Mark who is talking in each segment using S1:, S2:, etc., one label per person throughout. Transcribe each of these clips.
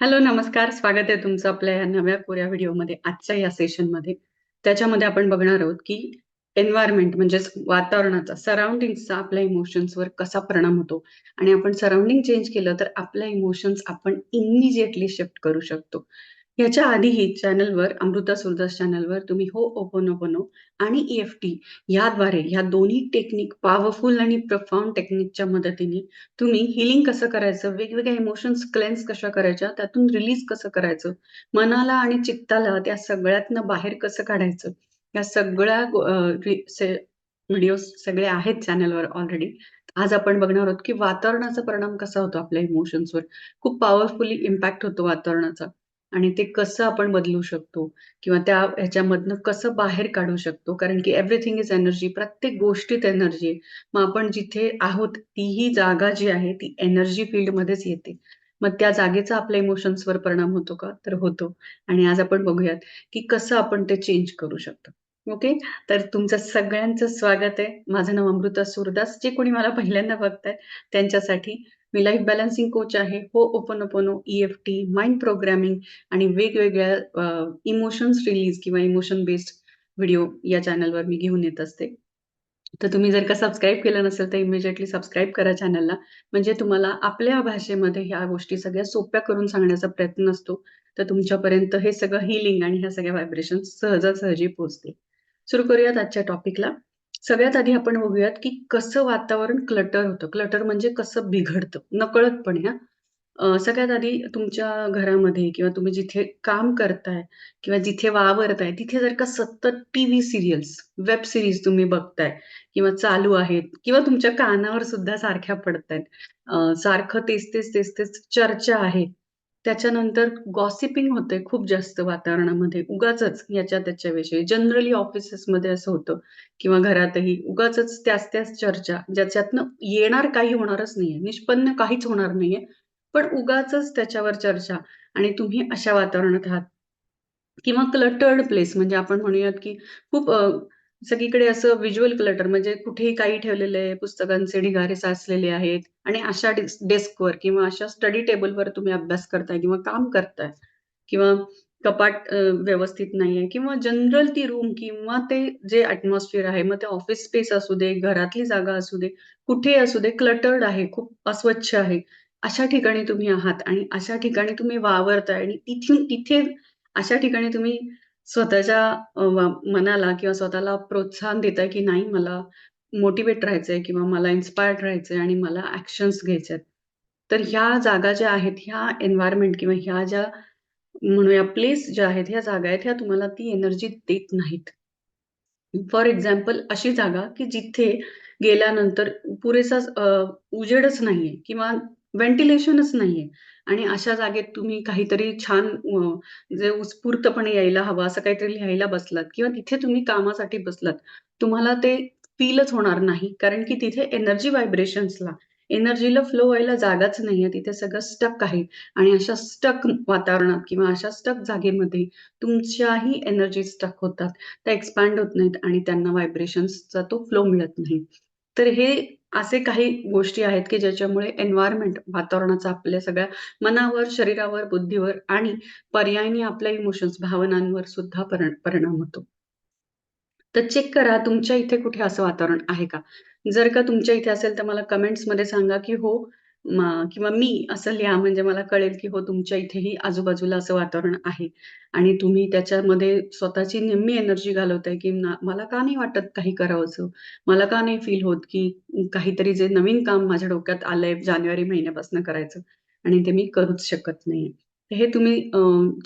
S1: Hello, नमस्कार. स्वागत आहे तुमचं आपल्या या नव्या कोऱ्या व्हिडिओमध्ये आजच्या या सेशनमध्ये. त्याच्यामध्ये आपण बघणार आहोत, की एन्व्हायरमेंट म्हणजेच वातावरणाचा, सराउंडिंगचा आपल्या इमोशन्सवर कसा परिणाम होतो आणि आपण सराउंडिंग चेंज केलं तर आपल्या इमोशन्स आपण इमिजिएटली शिफ्ट करू शकतो. याच्या आधीही चॅनलवर अमृता सुरदास चॅनलवर तुम्ही हो ओपनो आणि ई-एफ-टी याद्वारे ह्या दोन्ही टेक्निक पॉवरफुल आणि प्रफाउंड टेक्निकच्या मदतीने तुम्ही हिलिंग कसं करायचं, वेगवेगळ्या इमोशन्स क्लेन्स कशा करायच्या, त्यातून रिलीज कसं करायचं, मनाला आणि चित्ताला त्या सगळ्यातनं बाहेर कसं काढायचं, या सगळ्या व्हिडिओज सगळे आहेत चॅनलवर ऑलरेडी. आज आपण बघणार आहोत, की वातावरणाचा परिणाम कसा होतो आपल्या इमोशन्सवर. खूप पॉवरफुली इम्पॅक्ट होतो वातावरणाचा आणि ते कसं आपण बदलू शकतो किंवा त्या ह्याच्यामधनं कसं बाहेर काढू शकतो. कारण की एव्हरीथिंग इज एनर्जी. प्रत्येक गोष्टीत एनर्जी आहे. मग आपण जिथे आहोत तीही जागा जी आहे ती एनर्जी फील्डमध्येच येते. मग त्या जागेचा आपल्या इमोशन्सवर परिणाम होतो का? तर होतो. आणि आज आपण बघूयात, की कसं आपण ते चेंज करू शकतो. ओके. तर तुमचं सगळ्यांचं स्वागत आहे. माझं नाव अमृता सुरदास. जे कोणी मला पहिल्यांदा बघताय त्यांच्यासाठी मी लाईफ बॅलन्सिंग कोच आहे. होओपोनोपोनो, ई-एफ-टी, माइंड प्रोग्रॅमिंग आणि वेगवेगळ्या इमोशन्स रिलीज किंवा इमोशन बेस्ड व्हिडिओ या चॅनलवर मी घेऊन येत असते. तर तुम्ही जर का सबस्क्राईब केलं नसेल तर इमिडिएटली सबस्क्राईब करा चॅनलला. म्हणजे तुम्हाला आपल्या भाषेमध्ये ह्या गोष्टी सगळ्या सोप्या करून सांगण्याचा प्रयत्न असतो. तर तुमच्यापर्यंत हे सगळं हीलिंग आणि ह्या सगळ्या व्हायब्रेशन्स सहजासहजी पोहोचते सुरू करूयात आजच्या टॉपिकला. सगळ्यात आधी आपण बघूयात, की कसं वातावरण क्लटर होतं. क्लटर म्हणजे कसं बिघडतं नकळतपणे हा सगळ्यात आधी तुमच्या घरामध्ये किंवा तुम्ही जिथे काम करताय किंवा जिथे वावरताय तिथे जर का सतत टीव्ही सिरियल्स वेब सिरीज तुम्ही बघताय किंवा चालू आहेत किंवा तुमच्या कानावर सुद्धा सारख्या पडतायत. सारखं तेच-तेच, तेच-तेच चर्चा आहे. त्याच्यानंतर गॉसिपिंग होतंय खूप जास्त वातावरणामध्ये. उगाचच याच्या त्याच्याविषयी जनरली ऑफिसेसमध्ये असं होतं किंवा घरातही उगाचच त्याच-त्याच चर्चा ज्याच्यातनं येणार काही होणारच नाहीये. निष्पन्न काहीच होणार नाहीये. पण उगाचच त्याच्यावर चर्चा आणि तुम्ही अशा वातावरणात आहात. किंवा क्लटर्ड प्लेस म्हणजे आपण म्हणूयात, की खूप सगळीकडे असं व्हिज्युअल क्लटर म्हणजे कुठेही काही ठेवलेलं आहे, पुस्तकांचे ढिगारे साचलेले आहेत आणि अशा डेस्कवर किंवा अशा स्टडी टेबलवर तुम्ही अभ्यास करताय किंवा काम करताय किंवा कपाट व्यवस्थित नाहीये किंवा जनरल ती रूम किंवा ते जे अॅटमॉस्फिअर आहे, मग ते ऑफिस स्पेस असू दे, घरातली जागा असू दे, कुठे असू दे, क्लटर्ड आहे, खूप अस्वच्छ आहे. अशा ठिकाणी तुम्ही आहात आणि अशा ठिकाणी तुम्ही वावरताय आणि तिथून तिथे अशा ठिकाणी तुम्ही स्वतःच्या मनाला किंवा स्वतःला प्रोत्साहन देताय, की नाही मला मोटिवेट राहायचंय किंवा मला इन्स्पायर्ड राहायचंय आणि मला ऍक्शन्स घ्यायचे आहेत. तर ह्या जागा ज्या आहेत, ह्या एन्व्हायरमेंट किंवा ह्या ज्या म्हणूया प्लेस ज्या आहेत, ह्या जागा आहेत, ह्या तुम्हाला ती एनर्जी देत नाहीत. फॉर एक्झाम्पल अशी जागा, की जिथे गेल्यानंतर पुरेसा उजेडच नाहीये किंवा व्हेंटिलेशनच नाहीये आणि अशा जागेत तुम्ही काहीतरी छान जे उत्स्फूर्तपणे यायला हवं असं काहीतरी लिहायला बसलात किंवा तिथे तुम्ही कामासाठी बसलात. तुम्हाला ते फीलच होणार नाही. कारण की तिथे एनर्जी व्हायब्रेशन्सला, एनर्जीला फ्लो व्हायला जागाच नाहीये. तिथे सगळं स्टक आहे आणि अशा स्टक वातावरणात किंवा अशा स्टक जागेमध्ये तुमच्याही एनर्जी स्टक होतात. त्या एक्सपॅन्ड होत नाहीत आणि त्यांना व्हायब्रेशन्सचा तो फ्लो मिळत नाही. तर हे असे काही गोष्टी आहेत, की ज्याच्यामुळे एन्व्हायरमेंट वातावरणाचा आपल्या सगळ्या मनावर, शरीरावर, बुद्धीवर आणि पर्यायाने आपल्या इमोशन्स, भावनांवर सुद्धा परिणाम होतो. तर चेक करा तुमच्या इथे कुठे असं वातावरण आहे का? जर का तुमच्या इथे असेल तर मला कमेंट्समध्ये सांगा, की हो किंवा मी असं लिहा म्हणजे मला कळेल, की हो तुमच्या इथेही आजूबाजूला असं वातावरण आहे आणि तुम्ही त्याच्यामध्ये स्वतःची निम्मी एनर्जी घालवताय, की मला का नाही वाटत काही करावंसं? मला का नाही फील होत, की काहीतरी जे नवीन काम माझ्या डोक्यात आलंय जानेवारी महिन्यापासून करायचं आणि ते मी करूच शकत नाही हे तुम्ही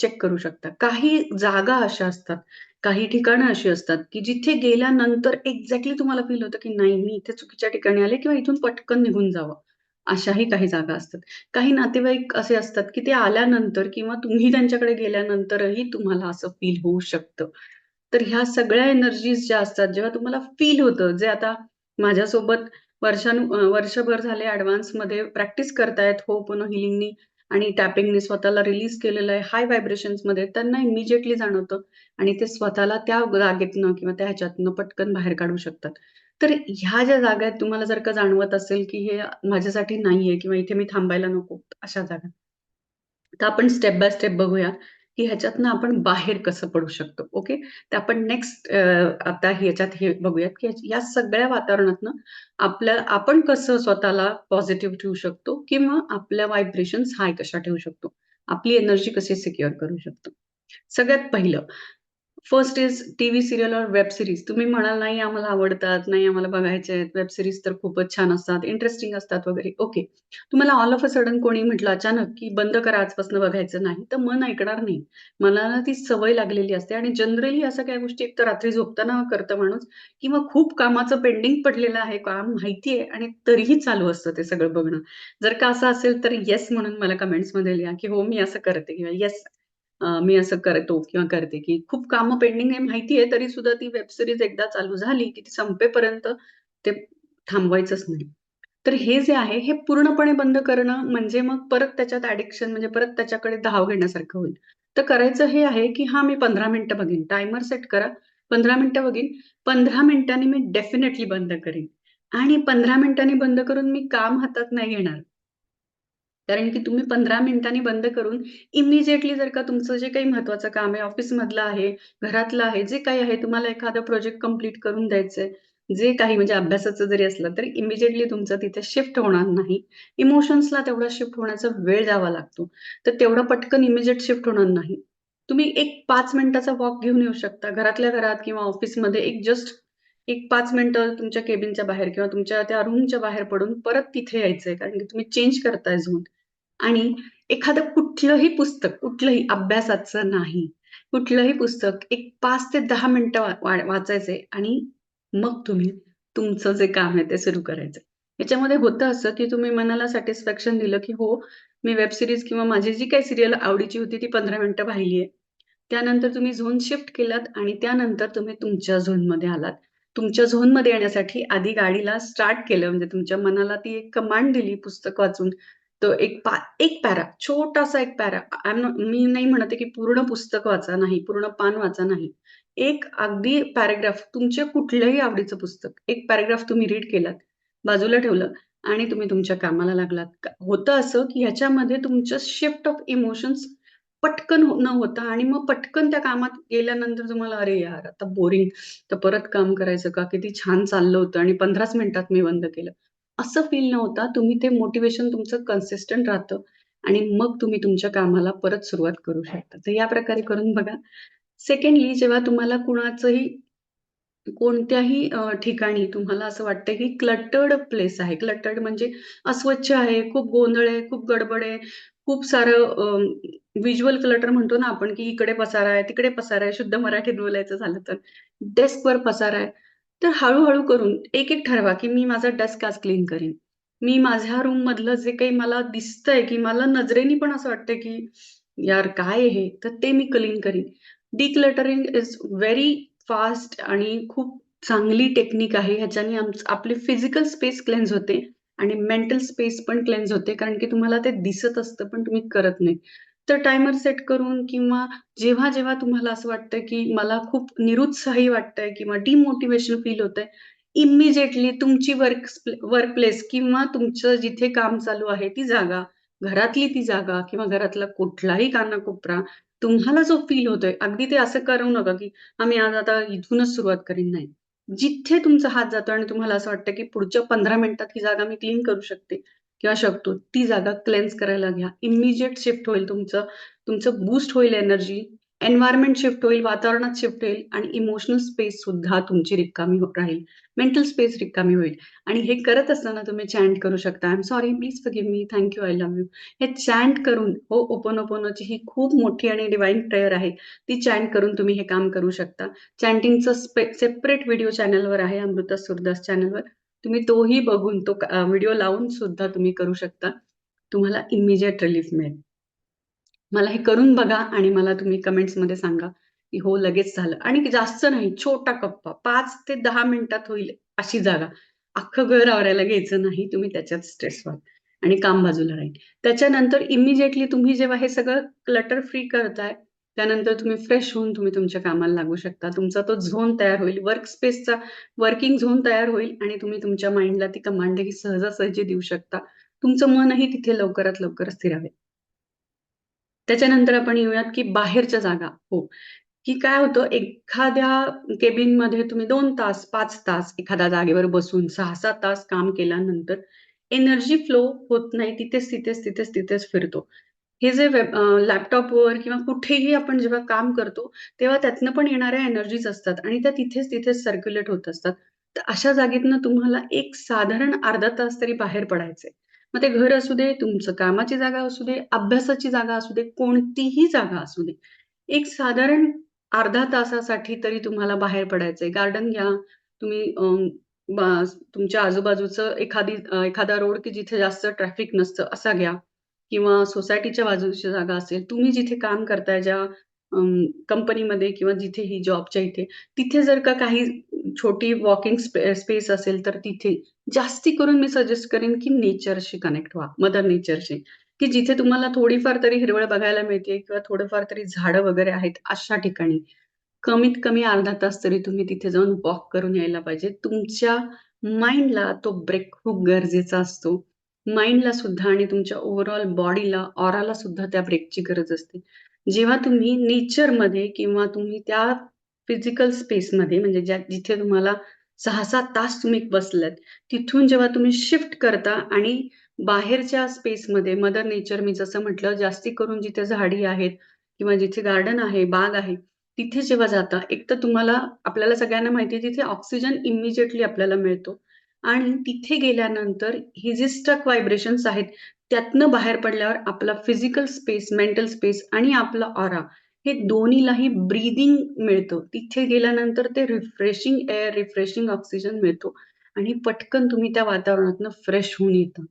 S1: चेक करू शकता. काही जागा अशा असतात, काही ठिकाणं अशी असतात, की जिथे गेल्यानंतर एक्झॅक्टली तुम्हाला फील होतं, की नाही मी इथे चुकीच्या ठिकाणी आले किंवा इथून पटकन निघून जावं. अशाही काही जागा असतात. काही नातेवाईक असे असतात, की ते आल्यानंतर किंवा तुम्ही त्यांच्याकडे गेल्यानंतरही तुम्हाला असं फील होऊ शकतं. तर ह्या सगळ्या एनर्जीज ज्या असतात, जेव्हा तुम्हाला फील होतं, जे आता माझ्यासोबत वर्षानु वर्षभर झाले ॲडव्हान्समध्ये प्रॅक्टिस करतायत हो पण हिलिंगनी आणि टॅपिंगनी स्वतःला रिलीज केलेलं आहे हाय व्हायब्रेशन्समध्ये त्यांना इमिजिएटली जाणवतं आणि ते स्वतःला त्या जागेतनं किंवा त्या ह्याच्यातनं पटकन बाहेर काढू शकतात. तर ह्या ज्या जागा आहेत तुम्हाला जर का जाणवत असेल, की हे माझ्यासाठी नाहीये किंवा इथे मी थांबायला नको, अशा जागा. तर आपण स्टेप बाय स्टेप बघूया की ह्याच्यातनं आपण बाहेर कसं पडू शकतो ओके तर आपण नेक्स्ट आता ह्याच्यात हे बघूयात की या सगळ्या वातावरणातनं आपल्या आपण कसं स्वतःला पॉझिटिव्ह ठेवू शकतो किंवा आपल्या व्हायब्रेशन्स हाय कशा ठेवू शकतो? आपली एनर्जी कशी सिक्युअर करू शकतो? सगळ्यात पहिलं फर्स्ट इज टीव्ही सिरियल और वेब सिरीज तुम्ही म्हणाल नाही आम्हाला आवडतात नाही आम्हाला बघायचे आहेत. वेब सिरीज तर खूपच छान असतात इंटरेस्टिंग असतात वगैरे. ओके तुम्हाला ऑल ऑफ अ सडन कोणी म्हटलं अचानक की बंद करा आजपासून बघायचं नाही. तर मन ऐकणार नाही. मला ना ती सवय लागलेली असते आणि जनरली असं काही गोष्टी एक तर रात्री झोपताना करतं माणूस किंवा खूप कामाचं पेंडिंग पडलेलं आहे काम माहिती आहे आणि तरीही चालू असतं ते सगळं बघणं. जर का असं असेल तर येस म्हणून मला कमेंट्समध्ये लिहा की हो मी असं करते किंवा येस मी असं करतो किंवा करते की खूप कामं पेंडिंग आहे माहिती आहे तरी सुद्धा ती वेब सिरीज एकदा चालू झाली की ती संपेपर्यंत ते थांबवायचंच नाही. तर हे जे आहे हे पूर्णपणे बंद करणं म्हणजे मग परत त्याच्यात ऍडिक्शन म्हणजे परत त्याच्याकडे धाव घेण्यासारखं होईल. तर करायचं हे आहे की हा मी पंधरा मिनिटं बघेन. टायमर सेट करा. पंधरा मिनिटं बघीन. पंधरा मिनिटांनी मी डेफिनेटली बंद करीन. आणि पंधरा मिनिटांनी बंद करून मी काम हातात नाही घेणार. कारण की तुम्ही पंधरा मिनिटांनी बंद करून इमिजिएटली जर का तुमचं जे काही महत्वाचं काम आहे ऑफिसमधलं आहे घरातलं आहे जे काही आहे तुम्हाला एखादं प्रोजेक्ट कंप्लीट करून द्यायचंय जे काही म्हणजे अभ्यासाचं जरी असलं तरी इमिजिएटली तुमचं तिथे शिफ्ट होणार नाही. इमोशन्सला तेवढा शिफ्ट होण्याचा वेळ द्यावा लागतो. तर तेवढं पटकन इमिजिएट शिफ्ट होणार नाही. तुम्ही एक पाच मिनिटाचा वॉक घेऊन येऊ शकता. घरातल्या घरात किंवा ऑफिसमध्ये एक जस्ट एक पाच मिनिटं तुमच्या केबिनच्या बाहेर किंवा तुमच्या त्या रूमच्या बाहेर पडून परत तिथे यायचंय. कारण की तुम्ही चेंज करताय झोन आणि एखादं कुठलंही पुस्तक कुठलंही अभ्यासाचं नाही. कुठलंही पुस्तक एक पाच ते दहा मिनिटं वाचायचे आणि मग तुम्ही तुमचं जे काम आहे ते सुरू करायचं. याच्यामध्ये होतं असं की तुम्ही मनाला सॅटिस्फॅक्शन दिलं की हो मी वेब सिरीज किंवा माझी जी काही सिरियल आवडीची होती ती पंधरा मिनिटं पाहिली आहे. त्यानंतर तुम्ही झोन शिफ्ट केलात आणि त्यानंतर तुम्ही तुमच्या झोनमध्ये आलात. तुमच्या झोनमध्ये येण्यासाठी आधी गाडीला स्टार्ट केलं म्हणजे तुमच्या मनाला ती एक कमांड दिली पुस्तक वाचून. तो एक पा एक पॅरा छोटासा एक पॅरा. मी नाही म्हणते की पूर्ण पुस्तक वाचा नाही पूर्ण पान वाचा नाही. एक अगदी पॅराग्राफ तुमच्या कुठल्याही आवडीचं पुस्तक एक पॅराग्राफ तुम्ही रीड केलात बाजूला ठेवलं आणि तुम्ही तुमच्या कामाला लागलात. होतं असं की ह्याच्यामध्ये तुमचं शिफ्ट ऑफ इमोशन्स पटकन हो, न होता आणि मग पटकन त्या कामात गेल्यानंतर तुम्हाला अरे यार आता बोरिंग तर परत काम करायचं का? किती छान चाललं होतं आणि पंधराच मिनिटात मी बंद केलं. असं फील न होता तुम्ही ते मोटिवेशन तुमचं कन्सिस्टंट राहतं. आणि मग तुम्ही तुमच्या कामाला परत सुरुवात करू शकता. तर या प्रकारे करून बघा. सेकंडली जेव्हा तुम्हाला कुणाचंही कोणत्याही ठिकाणी तुम्हाला असं वाटतं की क्लटर्ड प्लेस आहे. क्लटर्ड म्हणजे अस्वच्छ आहे खूप गोंधळ आहे खूप गडबड आहे खूप सारं व्हिज्युअल क्लटर म्हणतो ना आपण की इकडे पसारा आहे तिकडे पसारा आहे. शुद्ध मराठीत बोलायचं झालं तर. डेस्कवर पसारा आहे. तर हळूहळू करून एक एक ठरवा की मी माझा डेस्क आज क्लीन करीन. मी माझ्या रूम मधलं जे काही मला दिसतंय की मला नजरेनी पण असं वाटतंय की यार काय हे? तर ते मी क्लीन करीन. डिक्लटरिंग इज व्हेरी फास्ट आणि खूप चांगली टेक्निक आहे. ह्याच्याने आपली फिजिकल स्पेस क्लेन्स होते आणि मेंटल स्पेस पण क्लेन्स होते. कारण की तुम्हाला ते दिसत असतं पण तुम्ही करत नाही. तर टायमर सेट करून किंवा जेव्हा जेव्हा तुम्हाला असं वाटतं की मला खूप निरुत्साही वाटतंय किंवा डिमोटिवेशन फील होतंय इमिजिएटली तुमची वर्क वर्क प्लेस किंवा तुमचं जिथे काम चालू आहे ती जागा घरातली ती जागा किंवा घरातला कुठलाही कानाकोपरा तुम्हाला जो फील होतोय अगदी ते असं करू नका की आम्ही आज आता इथूनच सुरुवात करीन नाही. जिथे तुमचा हात जातो आणि तुम्हाला असं वाटतं की पुढच्या पंधरा मिनिटात ही जागा मी क्लीन करू शकते किंवा शकतो ती जागा क्लेन्स करायला घ्या. इमिजिएट शिफ्ट होईल तुमचं. तुमचं बूस्ट होईल एनर्जी एन्व्हायरमेंट शिफ्ट होईल वातावरणात शिफ्ट होईल आणि इमोशनल स्पेस सुद्धा तुमची रिकामी हो-, राहील. मेंटल स्पेस रिकामी होईल. आणि हे करत असताना तुम्ही चॅन्ट करू शकता. I am sorry please forgive me thank you I love you हे चॅन्ट करून हो ओपन ओपनची ही खूप मोठी आणि डिवाईन प्रेयर आहे. ती चॅन्ट करून तुम्ही हे काम करू शकता. चॅन्टिंगचं सेपरेट व्हिडिओ चॅनलवर आहे अमृता सुरदास चॅनलवर तुम्ही तोही बघून तो व्हिडिओ लावून सुद्धा तुम्ही करू शकता. तुम्हाला इमिजिएट रिलीफ मिळेल. मला हे करून बघा आणि मला तुम्ही कमेंट्समध्ये सांगा की हो लगेच झालं. आणि जास्त नाही छोटा कप्पा पाच ते दहा मिनिटात होईल अशी जागा. अख्खं घर आवरायला घ्यायचं नाही तुम्ही त्याच्यात स्ट्रेस व्हाल आणि काम बाजूला राहील. त्याच्यानंतर इमिजिएटली तुम्ही जेव्हा हे सगळं क्लटर फ्री करताय त्यानंतर तुम्ही फ्रेश होऊन तुम्ही तुमच्या कामाला लागू शकता. तुमचा तो झोन तयार होईल. वर्क स्पेसचा वर्किंग झोन तयार होईल आणि तुम्ही तुमच्या माइंडला ती कमांडही सहजासहजी देऊ शकता. तुमचं मनही तिथे लवकरात लवकर स्थिरावे त्याच्यानंतर आपण येऊयात की बाहेरच्या जागा. हो. की काय होतं? एखाद्या केबिनमध्ये तुम्ही दोन तास पाच तास एखाद्या जागेवर बसून सहा सात तास काम केल्यानंतर एनर्जी फ्लो होत नाही. तिथेच तिथेच तिथेच तिथेच फिरतो. हे जे वेब लॅपटॉपवर किंवा कुठेही आपण जेव्हा काम करतो तेव्हा त्यातनं पण येणाऱ्या एनर्जीज असतात आणि त्या तिथेच तिथेच सर्क्युलेट होत असतात. तर अशा जागेतनं तुम्हाला एक साधारण अर्धा तास तरी बाहेर पडायचंय. मग ते घर असू दे तुमचं कामाची जागा असू दे अभ्यासाची जागा असू दे कोणतीही जागा असू दे एक साधारण अर्धा तासासाठी तरी तुम्हाला बाहेर पडायचंय. गार्डन घ्या तुम्ही बा- तुमच्या आजूबाजूचं एखादी एखादा रोड की जिथे जास्त ट्रॅफिक नसतं असा घ्या. किंवा सोसायटीच्या बाजूची जागा असेल तुम्ही जिथे काम करताय ज्या कंपनीमध्ये किंवा जिथे ही जॉबच्या इथे तिथे जर का काही छोटी वॉकिंग स्पेस असेल तर तिथे जास्ती करून मी सजेस्ट करेन की नेचरशी कनेक्ट व्हा मदर नेचरशी की जिथे तुम्हाला थोडीफार तरी हिरवळ बघायला मिळते किंवा थोडंफार तरी झाडं वगैरे आहेत अशा ठिकाणी. कमीत कमी अर्धा तास तरी तुम्ही तिथे जाऊन वॉक करून यायला पाहिजे. तुमच्या माइंडला तो ब्रेक खूप गरजेचा असतो. माइंडला सुद्धा आणि तुमच्या ओव्हरऑल बॉडीला ऑराला सुद्धा त्या ब्रेकची गरज असते. जेव्हा तुम्ही नेचरमध्ये किंवा तुम्ही त्या फिजिकल स्पेसमध्ये म्हणजे ज्या जिथे तुम्हाला सहा सात तास तुम्ही बसलात तिथून जेव्हा तुम्ही शिफ्ट करता आणि बाहेरच्या स्पेसमध्ये मदर नेचर मी जसं म्हटलं जास्ती करून जिथे झाडी आहेत किंवा जिथे गार्डन आहे बाग आहे तिथे जेव्हा जाता एक तर तुम्हाला आपल्याला सगळ्यांना माहिती आहे तिथे ऑक्सिजन इमिजिएटली आपल्याला मिळतो. आणि तिथे गेल्यानंतर हे जे स्टक व्हायब्रेशन्स आहेत त्यातनं बाहेर पडल्यावर आपला फिजिकल स्पेस मेंटल स्पेस आणि आपला ऑरा हे दोन्हीलाही ब्रीदिंग मिळतं. तिथे गेल्यानंतर ते रिफ्रेशिंग एअर रिफ्रेशिंग ऑक्सिजन मिळतो आणि पटकन तुम्ही त्या वातावरणातनं फ्रेश होऊन येतं.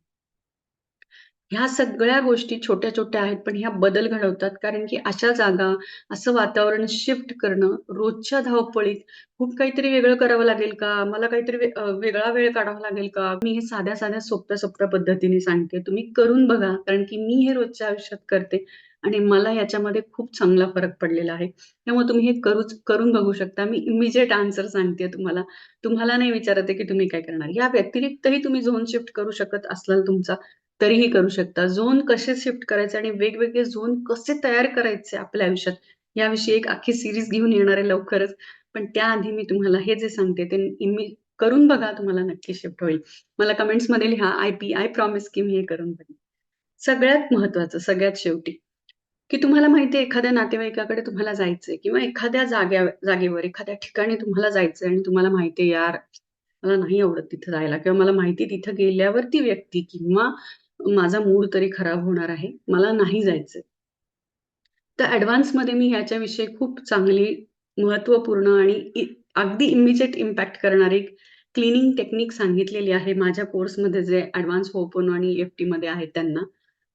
S1: ह्या सगळ्या गोष्टी छोट्या-छोट्या आहेत, पण ह्या बदल घडवतात. कारण की अशा जागा, असं वातावरण शिफ्ट करणं, रोजच्या धावपळीत खूप काहीतरी वेगळं करावं लागेल का? मला काहीतरी वे वेगळा वेळ काढावा लागेल का? मी हे साध्या-साध्या, सोप्या-सोप्या पद्धतीने सांगते. तुम्ही करून बघा, कारण की मी हे रोजच्या आयुष्यात करते आणि मला याच्यामध्ये खूप चांगला फरक पडलेला आहे. त्यामुळे तुम्ही हे करूच करून बघू शकता. मी इमिजिएट आन्सर सांगते तुम्हाला. तुम्हाला नाही विचारते की तुम्ही काय करणार. या व्यतिरिक्तही तुम्ही झोन शिफ्ट करू शकत असाल तुमचा, तरीही करू शकता. झोन कसे शिफ्ट करायचे आणि वेगवेगळे झोन कसे तयार करायचे आपल्या आयुष्यात, याविषयी एक अख्खी सिरीज घेऊन येणार आहे लवकरच. पण त्याआधी मी तुम्हाला हे जे सांगते ते इमी करून बघा, तुम्हाला नक्की शिफ्ट होईल. मला कमेंट्समध्ये लिहा, आय पी आय प्रॉमिस की मी हे करून बघेन. सगळ्यात महत्त्वाचं, सगळ्यात शेवटी, की तुम्हाला माहिती आहे एखाद्या नातेवाईकाकडे तुम्हाला जायचंय किंवा एखाद्या जाग्या जागेवर, एखाद्या ठिकाणी तुम्हाला जायचंय आणि तुम्हाला माहिती आहे, यार मला नाही आवडत तिथं जायला किंवा मला माहिती तिथं गेल्यावर ती व्यक्ती किंवा माझा मूड तरी खराब होणार आहे. मला नाही जायचंय. तर ऍडव्हान्समध्ये मी याच्याविषयी खूप चांगली, महत्त्वपूर्ण आणि अगदी इमिजिएट इम्पॅक्ट करणारी क्लिनिंग टेक्निक सांगितलेली आहे माझ्या कोर्समध्ये जे ऍडव्हान्स होपोनो आणि ईएफटीमध्ये आहेत त्यांना.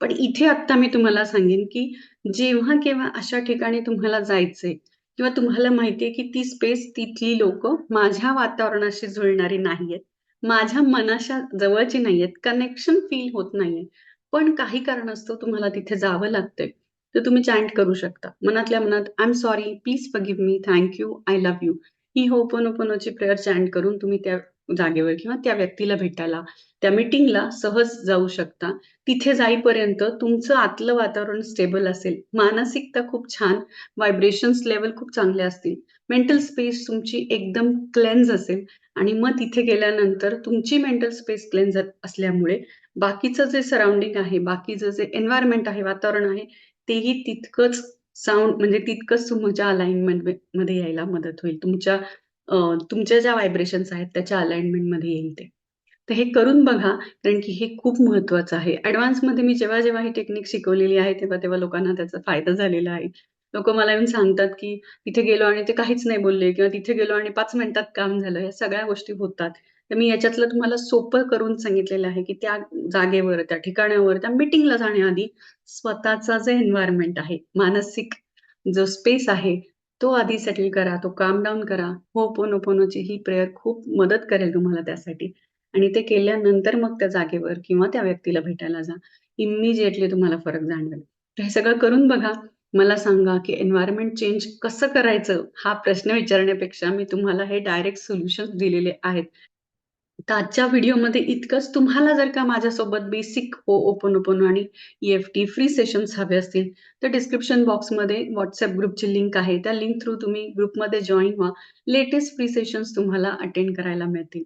S1: पण इथे आत्ता मी तुम्हाला सांगेन, की जेव्हा केव्हा अशा ठिकाणी तुम्हाला जायचंय किंवा तुम्हाला माहितीये की ती स्पेस तिथली लोक माझ्या वातावरणाशी जुळणारी नाहीयेत. माझ्या मनाच्या जवळची नाहीयेत. कनेक्शन फील होत नाहीये. पण काही कारणास्तव तुम्हाला तिथे जावं लागतंय. तर तुम्ही चॅन्ट करू शकता. मनातल्या मनात I am sorry, please forgive me, thank you, I love you. ही होपोनोपोनोची प्रेयर चॅन्ट करून तुम्ही त्या जागेवर किंवा त्या व्यक्तीला भेटायला, त्या मीटिंगला सहज जाऊ शकता. तिथे जाईपर्यंत तुमचं आतलं वातावरण स्टेबल असेल, मानसिकता खूप छान, व्हायब्रेशन्स लेवल खूप चांगले असतील, मेंटल स्पेस तुमची एकदम क्लेन्ज असेल आणि मग तिथे गेल्यानंतर तुमची मेंटल स्पेस क्लेन्ज असल्यामुळे बाकीचं जे सराउंडिंग आहे, बाकीचं जे एन्व्हायरमेंट आहे, वातावरण आहे, तेही तितकंच साऊंड म्हणजे तितकंच तुमच्या अलाइनमेंटमध्ये यायला मदत होईल. तुमच्या तुमच्या ज्या व्हायब्रेशन्स आहेत त्याच्या अलाइनमेंटमध्ये येईल ते. तर हे करून बघा, कारण की हे खूप महत्त्वाचं आहे. ऍडव्हान्समध्ये मी जेव्हा-जेव्हा ही टेक्निक शिकवलेली आहे, तेव्हा-तेव्हा लोकांना त्याचा फायदा झालेला आहे. लोक मला येऊन सांगतात, की तिथे गेलो आणि ते काहीच नाही बोलले किंवा तिथे गेलो आणि पाच मिनिटात काम झालं. या सगळ्या गोष्टी होतात. तर मी याच्यातलं तुम्हाला सोपं करून सांगितलेलं आहे, की त्या जागेवर, त्या ठिकाणावर, त्या मीटिंगला जाण्याआधी स्वतःचा जे एन्व्हायरमेंट आहे, मानसिक जो स्पेस आहे, तो आधी सेटल करा, तो काम डाऊन करा. होपोनोपोनोची ही प्रेयर खूप मदत करेल तुम्हाला त्यासाठी आणि ते केल्यानंतर मग त्या जागेवर किंवा त्या व्यक्तीला भेटायला जा. इमिजिएटली तुम्हाला फरक जाणवेल. हे सगळं करून बघा. मला सांगा, की एन्व्हायरमेंट चेंज कसं करायचं? हा प्रश्न विचारण्यापेक्षा मी तुम्हाला हे डायरेक्ट सोल्युशन दिलेले आहेत. तर आजच्या व्हिडिओमध्ये इतकंच. तुम्हाला जर का माझ्यासोबत बेसिक ओ ओपन ओपन आणि ई-एफ-टी फ्री सेशन्स हवे असतील, तर डिस्क्रिप्शन बॉक्समध्ये व्हॉट्सअप ग्रुपची लिंक आहे. त्या लिंक थ्रू तुम्ही ग्रुपमध्ये जॉईन व्हा. लेटेस्ट फ्री सेशन्स तुम्हाला अटेंड करायला मिळतील.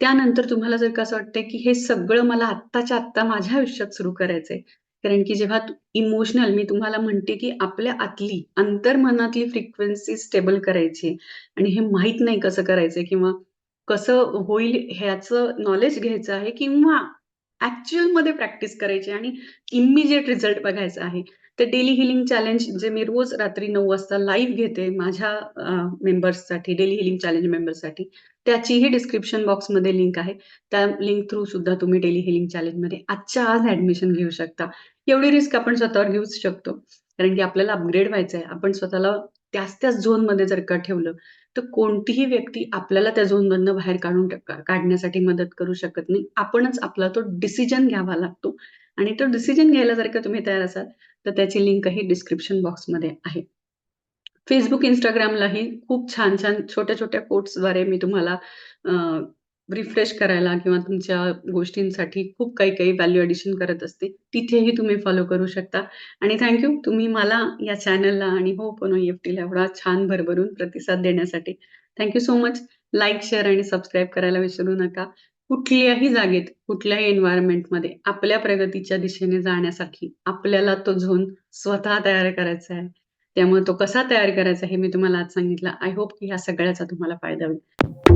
S1: त्यानंतर तुम्हाला जर का असं वाटतंय, की हे सगळं मला आत्ताच्या आत्ता माझ्या आयुष्यात सुरू करायचंय. कारण की जेव्हा इमोशनल मी तुम्हाला म्हणते, की आपल्या आतली अंतर्मनातली फ्रिक्वेन्सी स्टेबल करायची आणि हे माहीत नाही कसं करायचंय किंवा कसं होईल ह्याचं नॉलेज घ्यायचं आहे किंवा ऍक्च्युअलमध्ये प्रॅक्टिस करायची आणि इमिजिएट रिझल्ट बघायचा आहे. तर डेली हिलिंग चॅलेंज जे मी रोज रात्री नऊ वाजता लाईव्ह घेते माझ्या मेंबर्ससाठी डेली हिलिंग चॅलेंज मेंबर्ससाठी. त्याचीही डिस्क्रिप्शन बॉक्समध्ये लिंक आहे. त्या लिंक थ्रू सुद्धा तुम्ही डेली हिलिंग चॅलेंजमध्ये आजच्या आज ऍडमिशन घेऊ शकता. एवढी रिस्क आपण स्वतःवर घेऊच शकतो. कारण की आपल्याला अपग्रेड व्हायचं आहे आपण स्वतःला त्याच-त्याच झोनमध्ये जर का ठेवलं, तर कोणतीही व्यक्ती आपल्याला त्या झोनमधनं बाहेर काढून काढण्यासाठी मदत करू शकत नाही. आपणच आपला तो डिसिजन घ्यावा लागतो आणि तो डिसिजन घ्यायला जर का तुम्ही तयार असाल, तर त्याची लिंकही डिस्क्रिप्शन बॉक्समध्ये आहे. Facebook, Instagramलाही खूप छान-छान, छोट्या-छोट्या कोट्सद्वारे मी तुम्हाला रिफ्रेश करायला किंवा तुमच्या गोष्टींसाठी खूप काही-काही व्हॅल्यू एडिशन करत असते. तिथेही तुम्ही फॉलो करू शकता आणि थँक यू तुम्ही मला या चॅनलला आणि होपनो ई-एफ-टीला एवढा छान भरभरून प्रतिसाद देण्यासाठी. Thank so much. Like, share आणि सबस्क्राईब करायला विसरू नका. कुठल्याही जागेत, कुठल्याही एन्व्हायरमेंटमध्ये आपल्या प्रगतीच्या दिशेने जाण्यासाठी आपल्याला तो झोन स्वतः तयार करायचा आहे. त्यामुळे तो कसा तयार करायचा हे मी तुम्हाला आज सांगितलं. आय होप की ह्या सगळ्याचा तुम्हाला फायदा होईल.